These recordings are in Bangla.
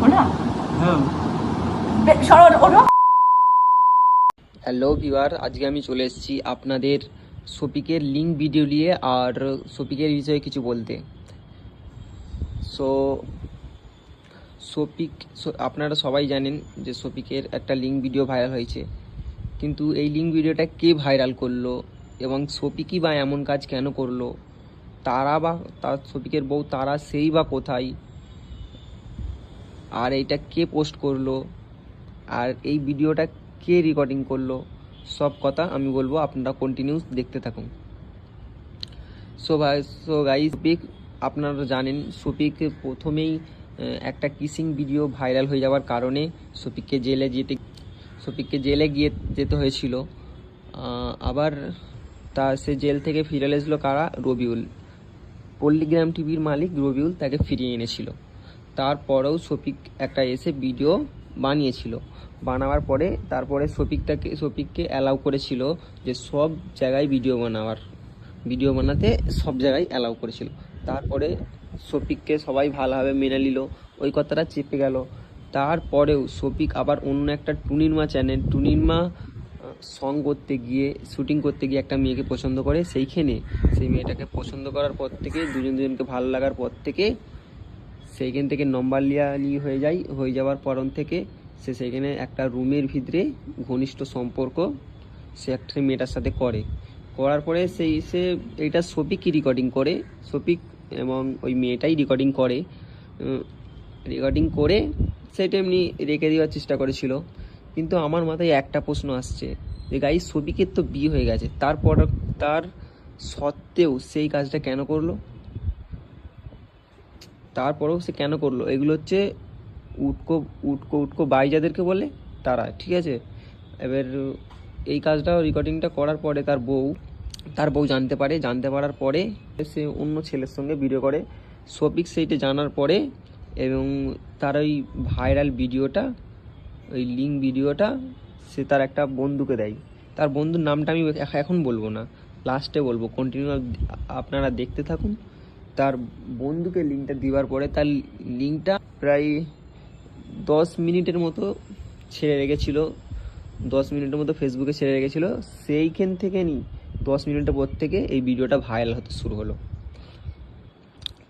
খোলা হ্যাঁ। হ্যালো ভিউয়ার আজকে আমি চলে এসেছি আপনাদের শপিকের লিঙ্ক ভিডিও নিয়ে আর শপিকের বিষয়ে কিছু বলতে। সো শপিক সো- আপনারা সবাই জানেন যে শপিকের একটা লিঙ্ক ভিডিও ভাইরাল হয়েছে। কিন্তু এই লিঙ্ক ভিডিওটা কে ভাইরাল করল এবং শপিকই বা এমন কাজ কেন করল? তারা বা তার শপিকের বউ তারা সেই বা কোথায়? আর এইটা কে পোস্ট করল? আর এই ভিডিওটা কে রেকর্ডিং করল? সব কথা আমি বলব, আপনারা কন্টিনিউস দেখতে থাকুন। সো ভাই সো গাইস বিগ আপনারা জানেন শফিক প্রথমেই একটা কিসিং ভিডিও ভাইরাল হয়ে যাওয়ার কারণে শফিককে জেলে যেতে শফিককে জেলে গিয়ে যেতে হয়েছিল। আবার তা সে জেল থেকে ফিরে এসেছিল কারা? রবিউল। পল্লীগ্রাম টিভির মালিক রবিউল তাকে ফিরিয়ে এনেছিল। তারপরেও শফিক একটা এসে ভিডিও বানিয়েছিল। বানাবার পরে তারপরে শফিকটাকে, শফিককে অ্যালাউ করেছিল যে সব জায়গায় ভিডিও বানাবার। ভিডিও বানাতে সব জায়গায় অ্যালাউ করেছিল। তারপরে শফিককে সবাই ভালোভাবে মেনে নিল, ওই কথাটা চেপে গেল। তারপরেও শফিক আবার অন্য একটা টুনিরমা চ্যানেল টুনিরমা সং করতে গিয়ে শুটিং করতে গিয়ে একটা মেয়েকে পছন্দ করে। সেইখানে সেই মেয়েটাকে পছন্দ করার পর থেকে, দুজন দুজনকে ভালো লাগার পর থেকে সেইখান থেকে নম্বর লিয়ালি হয়ে যায়, হয়ে যাওয়ার পরন থেকে সে সেখানে একটা রুমের ভিতরে ঘনিষ্ঠ সম্পর্ক সে একটা মেয়েটার সাথে করে। করার পরে সেই সে এইটা শফিকই রেকর্ডিং করে? শফিক এবং ওই মেয়েটাই রেকর্ডিং করে। রেকর্ডিং করে সেটা এমনি রেখে দেওয়ার চেষ্টা করেছিল। কিন্তু আমার মাথায় একটা প্রশ্ন আসছে যে গাই শফিকের তো বিয়ে হয়ে গেছে। তারপর তার সত্ত্বেও সেই কাজটা কেন করল? তারপরেও সে কেন করল? এগুলো হচ্ছে উটকো উটকো উটকো বাই যাদেরকে বলে, তারা, ঠিক আছে? এবার এই কাজটা রেকর্ডিংটা করার পরে তার বউ তার বউ জানতে পারে। জানতে পারার পরে সে অন্য ছেলের সঙ্গে ভিডিও করে। শফিক সেইটা জানার পরে এবং তার ওই ভাইরাল ভিডিওটা ওই লিঙ্ক ভিডিওটা সে তার একটা বন্ধুকে দেয়। তার বন্ধুর নামটা আমি এখন বলব না। লাস্টে বলব। কন্টিনিউ আপনারা দেখতে থাকুন। তার বন্ধুকে লিঙ্কটা দেওয়ার পরে তার লিঙ্কটা প্রায় দশ মিনিটের মতো ছেড়ে রেখেছিল। দশ মিনিটের মতো ফেসবুকে ছেড়ে রেখেছিল। সেইখান থেকে নি দশ মিনিটের পর থেকে এই ভিডিওটা ভাইরাল হতে শুরু হলো।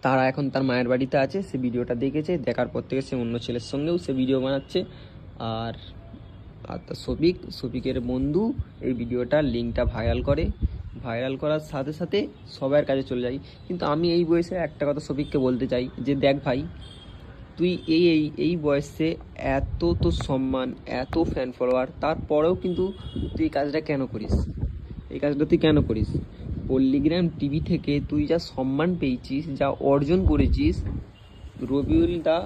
তারা এখন তার মায়ের বাড়িতে আছে, সে ভিডিওটা দেখেছে, দেখার পর থেকে সে অন্য ছেলের সঙ্গেও সে ভিডিও বানাচ্ছে। আর আর তার শফিক, শফিকের বন্ধু এই ভিডিওটার লিঙ্কটা ভাইরাল করে। ভাইরাল করার সাথে সাথে সবার কাছে চলে যাই কিন্তু আমি এই বয়সে একটা কথা শফিককে বলতে চাই যে, দেখ ভাই, তুই এই এই এই বয়সে এত তো সম্মান, এত ফ্যান ফলোয়ার তারপরেও কিন্তু তুই এই কাজটা কেন করিস? এই কাজটা তুই কেন করিস? পল্লীগ্রাম টিভি থেকে তুই যা সম্মান পেয়েছিস, যা অর্জন করেছিস রবিউল দা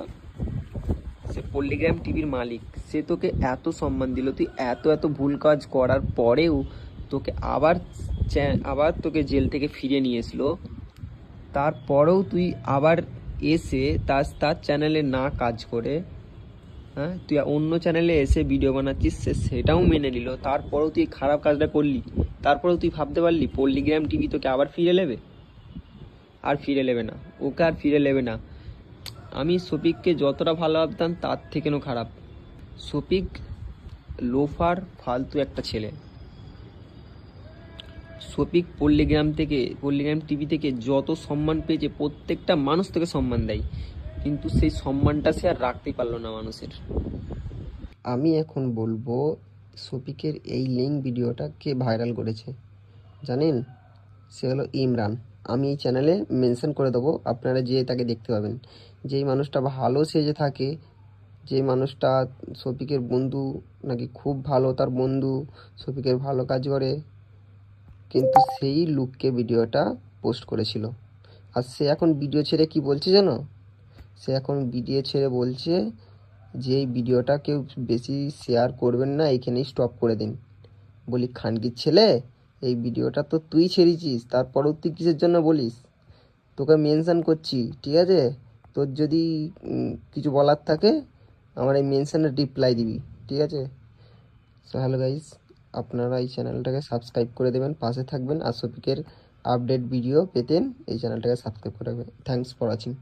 সে পল্লীগ্রাম টিভির মালিক, সে তোকে এত সম্মান দিল, তুই এত এত ভুল কাজ করার পরেও তোকে আবার আবার তোকে জেল থেকে ফিরে নিয়ে এসলো। তারপরেও তুই আবার এসে তার তার চ্যানেলে না কাজ করে হ্যাঁ তুই অন্য চ্যানেলে এসে ভিডিও বানাচ্ছিস, সে সেটাও মেনে নিল। তারপরেও তুই খারাপ কাজটা করলি। তারপরেও তুই ভাবতে পারলি পল্লীগ্রাম টিভি তোকে আবার ফিরে নেবে? আর ফিরে নেবে না। ওকে আর ফিরে নেবে না। আমি শফিককে যতটা ভালো ভাবতাম, তার থেকেও খারাপ। শফিক, লোফার, ফালতু একটা ছেলে। শফিক পল্লীগ্রাম থেকে পল্লীগ্রাম টিভি থেকে যত সম্মান পেয়েছে, প্রত্যেকটা মানুষ থেকে সম্মান দেয়। কিন্তু সেই সম্মানটা সে আর রাখতেই পারল না মানুষের। আমি এখন বলব শফিকের এই লিঙ্ক ভিডিওটা কে ভাইরাল করেছে? জানেন? সে হলো ইমরান। আমি এই চ্যানেলে মেনশন করে দেবো, আপনারা যেয়ে তাকে দেখতে পাবেন। যেই মানুষটা ভালো সেজে থাকে, যেই মানুষটা শফিকের বন্ধু নাকি খুব ভালো তার বন্ধু শফিকের ভালো কাজ করে কিন্তু সেই লুককে ভিডিওটা পোস্ট করেছিল। আর সে এখন ভিডিও ছেড়ে কি বলছে জানো? সে এখন ভিডিও ছেড়ে বলছে যে এই ভিডিওটা কেউ বেশি শেয়ার করবেন না এইখানেই স্টপ করে দিন। বলি, খানকির ছেলে, এই ভিডিওটা তো তুই ছেড়েছিস, তারপরেও তুই কিসের জন্য বলিস? তোকে মেনশান করছি, ঠিক আছে? তোর যদি কিছু বলার থাকে, আমার এই মেনশনের রিপ্লাই দিবি, ঠিক আছে? সো হ্যালো গাইস আপনারা এই চ্যানেলটাকে সাবস্ক্রাইব করে দেবেন, পাশে থাকবেন আর শফিকের আপডেট ভিডিও পেতেন, এই চ্যানেলটাকে সাবস্ক্রাইব করে রাখবেন। Thanks for watching